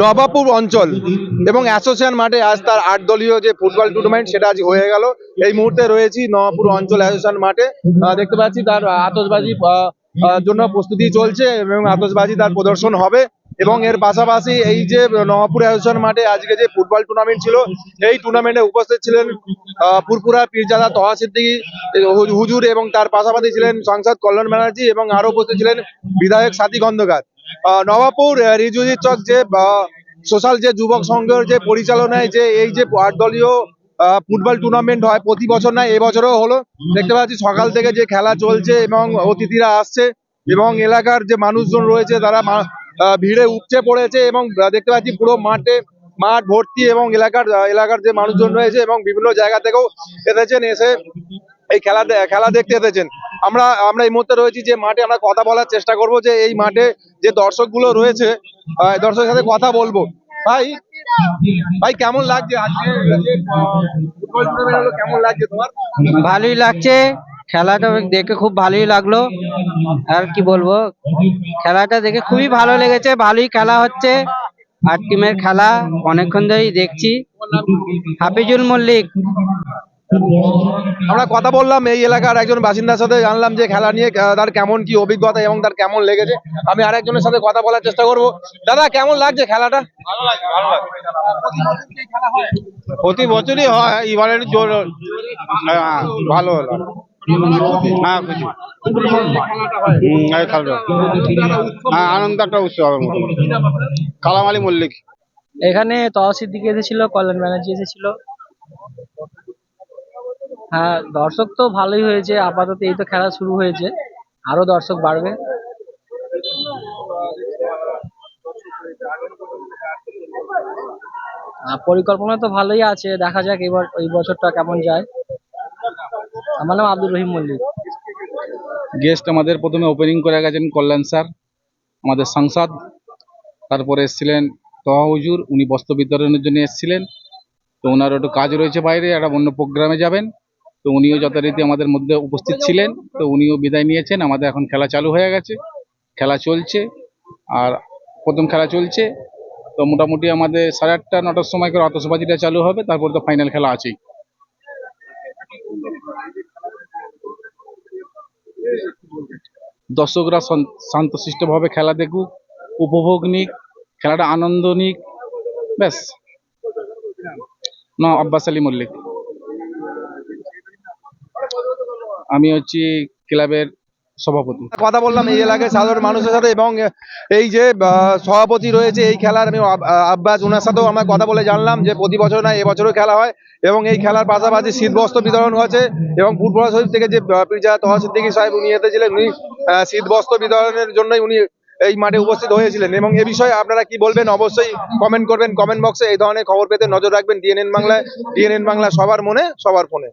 নবাবপুর অঞ্চল এবং অ্যাসোসিয়েশন মাঠে আজ তার আট দলীয় যে ফুটবল টুর্নামেন্ট সেটা আজ হয়ে গেল। এই মুহূর্তে রয়েছি নবাবপুর অঞ্চল অ্যাসোসিয়েশন মাঠে। দেখতে পাচ্ছি তার আহ, জন্য প্রস্তুতি চলছে এবং আতশবাজি তার প্রদর্শন হবে এবং এর পাশাপাশি এই যে নবাবপুর অ্যাসোসিয়েশন মাঠে আজকে যে ফুটবল টুর্নামেন্ট ছিল এই টুর্নামেন্টে উপস্থিত ছিলেন পুরপুরা পীরজাদা তহা সিদ্দিকী হুজুর এবং তার পাশাপাশি ছিলেন সাংসদ কল্যাণ ব্যানার্জি এবং আরও উপস্থিত ছিলেন বিধায়ক সাথী খন্দকার নবাবপুর রিজুজি চক যে সোশ্যাল যে যুবক সংঘের যে পরিচালনায় যে, এই যে আট দলীয় ফুটবল টুর্নামেন্ট হয়, প্রতি বছর না এবছরও হলো। দেখতে পাচ্ছি সকাল থেকে যে খেলা চলছে এবং অতিথিরা আসছে এবং এলাকার যে মানুষজন রয়েছে তারা ভিড়ে উপচে পড়েছে এবং দেখতে পাচ্ছি পুরো মাঠে মাঠ ভর্তি এবং এলাকার এলাকার যে মানুষজন রয়েছে এবং বিভিন্ন জায়গা থেকেও এসেছেন, এসে এই খেলা খেলা দেখতে এসেছেন। আমরা আমরা এই মুহূর্তে রয়েছি যে মাঠে আমরা কথা বলার চেষ্টা করব যে এই মাঠে যে দর্শকগুলো রয়েছে দর্শকের সাথে কথা বলব। ভাই ভাই, কেমন লাগছে কেমন লাগছে তোমার? ভালোই লাগছে। খেলাটা দেখে খুব ভালোই লাগল। আর কি বলব? খেলাটা দেখে খুবই ভালো লেগেছে। ভালোই খেলা হচ্ছে। আর টিমের খেলা অনেকক্ষণ ধরেই দেখছি। হাফিজুল মল্লিক। আমরা কথা বললাম এই এলাকার একজন বাসিন্দার সাথে জানলাম যে খেলা নিয়ে তার কেমন কি অভিজ্ঞতা এবং তার কেমন লেগেছে। আমি আরেকজনের সাথে কথা বলার চেষ্টা করব। দাদা কেমন লাগছে খেলাটা? প্রতি বছরই হয় এবারে জোর হ্যাঁ, ভালো হলো। হ্যাঁ খুশি। হ্যাঁ আনন্দ একটা উৎসব কালাম আলী মল্লিক। এখানে তহসির দিকে এসেছিল কল্যাণ ব্যানার্জি এসেছিল। হ্যাঁ দর্শক তো ভালোই হয়েছে, আপাতত এই তো খেলা শুরু হয়েছে, আরও দর্শক বাড়বে। পরিকল্পনা তো ভালোই আছে, দেখা যাক এবার, এই বছরটা কেমন যায়। আমার নাম আব্দুর রহিম মল্লিক। গেস্ট আমাদের প্রথমে ওপেনিং করে গেছেন কল্যাণ স্যার, আমাদের সাংসদ। তারপরে এসেছিলেন তহা উনি বস্ত্র বিতরণের জন্য এসেছিলেন। তো ওনার একটু কাজ রয়েছে বাইরে, একটা অন্য প্রোগ্রামে যাবেন। তো উনিও যথারীতি আমাদের মধ্যে উপস্থিত ছিলেন, তো উনিও বিদায় নিয়েছেন। আমাদের এখন খেলা চালু হয়ে গেছে, খেলা চলছে, আর প্রথম খেলা চলছে। তো মোটামুটি আমাদের সাড়ে আটটা, নটার সময় করে আতসবাজিটা চালু হবে, তারপর তো ফাইনাল খেলা আছেই। দর্শকরা শান- শান্তশিষ্টভাবে খেলা দেখুক, উপভোগ নিক, খেলাটা আনন্দ নিক, ব্যাস। না, আব্বাস আলী মল্লিক। আমি হচ্ছি ক্লাবের সভাপতি। কথা বললাম এই এলাকার সাধারণ মানুষের সাথে এবং এই যে সভাপতি রয়েছে এই খেলার আমি আব্বাস ওনার সাথেও আমরা কথা বলে জানলাম যে প্রতি বছর না এবছরও খেলা হয় এবং এই খেলার পাশাপাশি শীত বস্ত্র বিতরণ হয়েছে এবং ফুটবল শরীফ থেকে যে আহ, পীরজা তহা সিদ্দিকী সাহেব উনি এসেছিলেন উনি আহ, শীত বস্ত্র বিতরণের জন্যই উনি এই মাঠে উপস্থিত হয়েছিলেন এবং এ বিষয়ে আপনারা কি বলবেন অবশ্যই কমেন্ট করবেন কমেন্ট বক্সে এই ধরনের খবর পেতে নজর রাখবেন ডিএনএন বাংলায় ডিএনএন বাংলা সবার মনে সবার ফোনে।